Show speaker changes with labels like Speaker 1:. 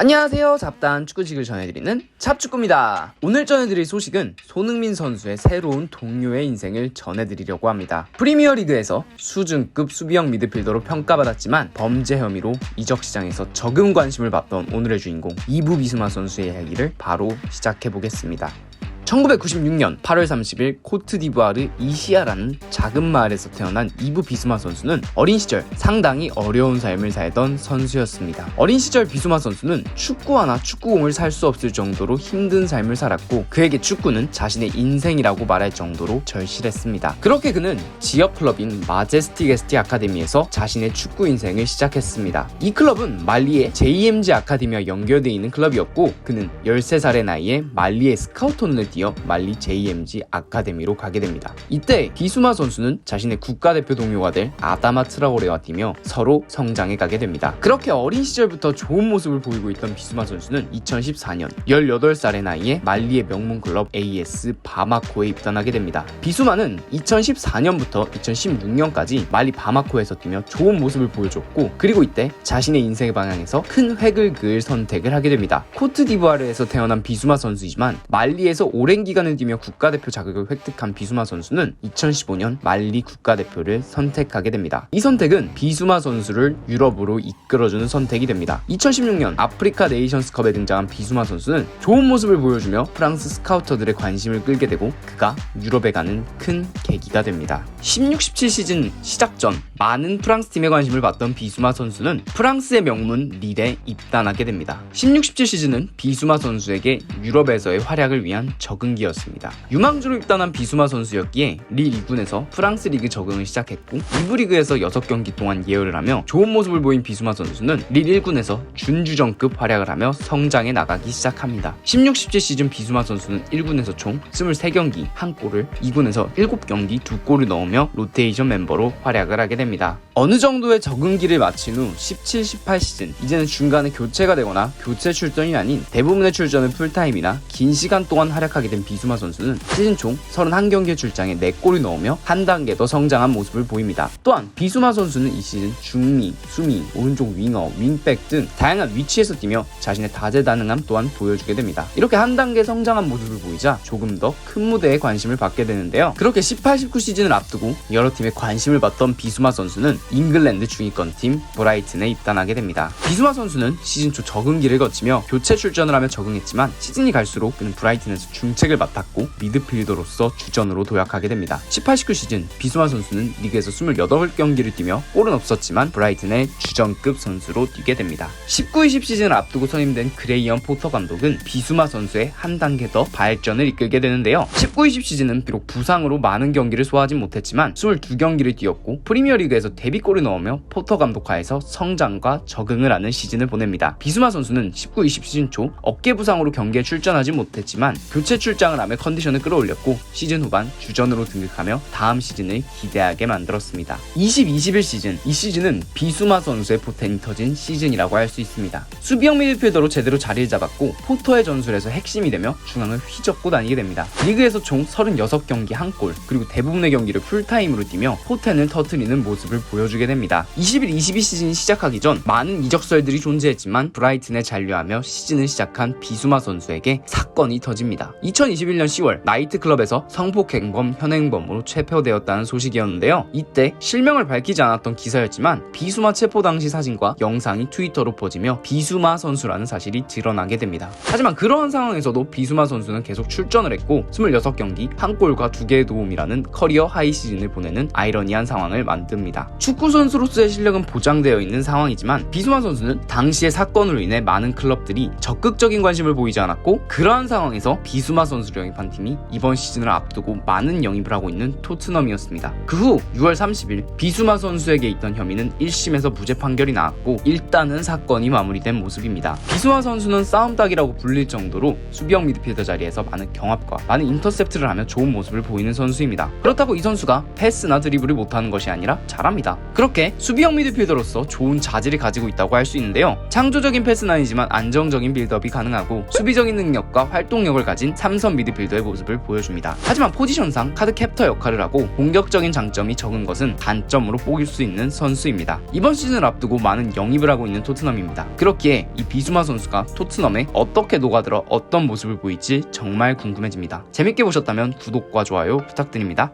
Speaker 1: 안녕하세요. 잡다한 축구식을 전해드리는 잡축구입니다. 오늘 전해드릴 소식은 손흥민 선수의 새로운 동료의 인생을 전해드리려고 합니다. 프리미어 리그에서 수준급 수비형 미드필더로 평가받았지만 범죄 혐의로 이적 시장에서 적은 관심을 받던 오늘의 주인공 이부 비스마 선수의 이야기를 바로 시작해보겠습니다. 1996년 8월 30일 코트디부아르 이시아라는 작은 마을에서 태어난 이브 비스마 선수는 어린 시절 상당히 어려운 삶을 살던 선수였습니다. 어린 시절 비스마 선수는 축구 하나 축구공을 살 수 없을 정도로 힘든 삶을 살았고 그에게 축구는 자신의 인생이라고 말할 정도로 절실했습니다. 그렇게 그는 지역 클럽인 마제스틱 ST 아카데미에서 자신의 축구 인생을 시작했습니다. 이 클럽은 말리의 JMG 아카데미와 연결되어 있는 클럽이었고 그는 13살의 나이에 말리의 스카우트론을 뛰어 말리 JMG 아카데미로 가게 됩니다. 이때 비수마 선수는 자신의 국가대표 동료가 될 아다마 트라오레와 뛰며 서로 성장해 가게 됩니다. 그렇게 어린 시절부터 좋은 모습을 보이고 있던 비수마 선수는 2014년 18살의 나이에 말리의 명문 클럽 AS 바마코에 입단하게 됩니다. 비수마는 2014년부터 2016년까지 말리 바마코에서 뛰며 좋은 모습을 보여줬고 그리고 이때 자신의 인생의 방향에서 큰 획을 그을 선택을 하게 됩니다. 코트디부아르에서 태어난 비수마 선수이지만 말리에서 오랜 기간을 뛰며 국가대표 자격을 획득한 비수마 선수는 2015년 말리 국가대표를 선택하게 됩니다. 이 선택은 비수마 선수를 유럽으로 이끌어주는 선택이 됩니다. 2016년 아프리카 네이션스컵에 등장한 비수마 선수는 좋은 모습을 보여주며 프랑스 스카우터들의 관심을 끌게 되고 그가 유럽에 가는 큰 계기가 됩니다. 16-17 시즌 시작 전 많은 프랑스 팀에 관심을 받던 비수마 선수는 프랑스의 명문 릴에 입단하게 됩니다. 16-17 시즌은 비수마 선수에게 유럽에서의 활약을 위한 적응기였습니다. 유망주로 입단한 비수마 선수였기에 릴 2군에서 프랑스 리그 적응을 시작했고 2부 리그에서 6경기 동안 예열을 하며 좋은 모습을 보인 비수마 선수는 릴 1군에서 준주전급 활약을 하며 성장해 나가기 시작합니다. 16-17 시즌 비수마 선수는 1군에서 총 23경기 1골을 2군에서 7경기 2골을 넣으며 로테이션 멤버로 활약을 하게 됩니다. 어느 정도의 적응기를 마친 후 17-18 시즌 이제는 중간에 교체가 되거나 교체 출전이 아닌 대부분의 출전을 풀타임이나 긴 시간 동안 활약하게 된 비수마 선수는 시즌 총 31경기의 출장에 4골을 넣으며 한 단계 더 성장한 모습을 보입니다. 또한 비수마 선수는 이 시즌 중미, 수미, 오른쪽 윙어, 윙백 등 다양한 위치에서 뛰며 자신의 다재다능함 또한 보여주게 됩니다. 이렇게 한 단계 성장한 모습을 보이자 조금 더 큰 무대에 관심을 받게 되는데요. 그렇게 18-19 시즌을 앞두고 여러 팀에 관심을 받던 비수마 선수는 잉글랜드 중위권 팀 브라이튼에 입단하게 됩니다. 비수마 선수는 시즌 초 적응기를 거치며 교체 출전을 하며 적응했지만 시즌이 갈수록 그는 브라이튼에서 중책을 맡았고 미드필더로서 주전으로 도약하게 됩니다. 18-19 시즌 비수마 선수는 리그에서 28경기를 뛰며 골은 없었지만 브라이튼의 주전급 선수로 뛰게 됩니다. 19-20 시즌을 앞두고 선임된 그레이언 포터 감독은 비수마 선수의 한 단계 더 발전을 이끌게 되는데요. 19-20 시즌은 비록 부상으로 많은 경기를 소화하진 못했지만 22경기를 뛰었고 프리미어리그에서 데 뷔골을 넣으며 포터 감독하에서 성장과 적응을 하는 시즌을 보냅니다. 비수마 선수는 19-20 시즌 초 어깨 부상으로 경기에 출전하지 못했지만 교체 출장을 하며 컨디션을 끌어올렸고 시즌 후반 주전으로 등극하며 다음 시즌을 기대하게 만들었습니다. 20-21 시즌 이 시즌은 비수마 선수의 포텐이 터진 시즌이라고 할 수 있습니다. 수비형 미드필더로 제대로 자리를 잡았고 포터의 전술에서 핵심이 되며 중앙을 휘젓고 다니게 됩니다. 리그에서 총 36경기 한 골 그리고 대부분의 경기를 풀타임으로 뛰며 포텐을 터트리는 모습을 보여 주게 됩니다. 21-22 시즌이 시작하기 전 많은 이적설들이 존재했지만 브라이튼에 잔류하며 시즌을 시작한 비수마 선수에게 사건이 터집니다. 2021년 10월 나이트클럽에서 성폭행범 현행범으로 체포되었다는 소식이었는데요. 이때 실명을 밝히지 않았던 기사였지만 비수마 체포 당시 사진과 영상이 트위터로 퍼지며 비수마 선수라는 사실이 드러나게 됩니다. 하지만 그러한 상황에서도 비수마 선수는 계속 출전을 했고 26경기 한 골과 두 개의 도움이라는 커리어 하이 시즌을 보내는 아이러니한 상황을 만듭니다. 축구 선수로서의 실력은 보장되어 있는 상황이지만 비수마 선수는 당시의 사건으로 인해 많은 클럽들이 적극적인 관심을 보이지 않았고 그러한 상황에서 비수마 선수를 영입한 팀이 이번 시즌을 앞두고 많은 영입을 하고 있는 토트넘이었습니다. 그 후 6월 30일 비수마 선수에게 있던 혐의는 1심에서 무죄 판결이 나왔고 일단은 사건이 마무리된 모습입니다. 비수마 선수는 싸움닭이라고 불릴 정도로 수비형 미드필더 자리에서 많은 경합과 많은 인터셉트를 하며 좋은 모습을 보이는 선수입니다. 그렇다고 이 선수가 패스나 드리블을 못하는 것이 아니라 잘합니다. 그렇게 수비형 미드필더로서 좋은 자질을 가지고 있다고 할 수 있는데요. 창조적인 패스는 아니지만 안정적인 빌드업이 가능하고 수비적인 능력과 활동력을 가진 삼선 미드필더의 모습을 보여줍니다. 하지만 포지션상 카드 캡터 역할을 하고 공격적인 장점이 적은 것은 단점으로 뽑을 수 있는 선수입니다. 이번 시즌을 앞두고 많은 영입을 하고 있는 토트넘입니다. 그렇기에 이 비수마 선수가 토트넘에 어떻게 녹아들어 어떤 모습을 보일지 정말 궁금해집니다. 재밌게 보셨다면 구독과 좋아요 부탁드립니다.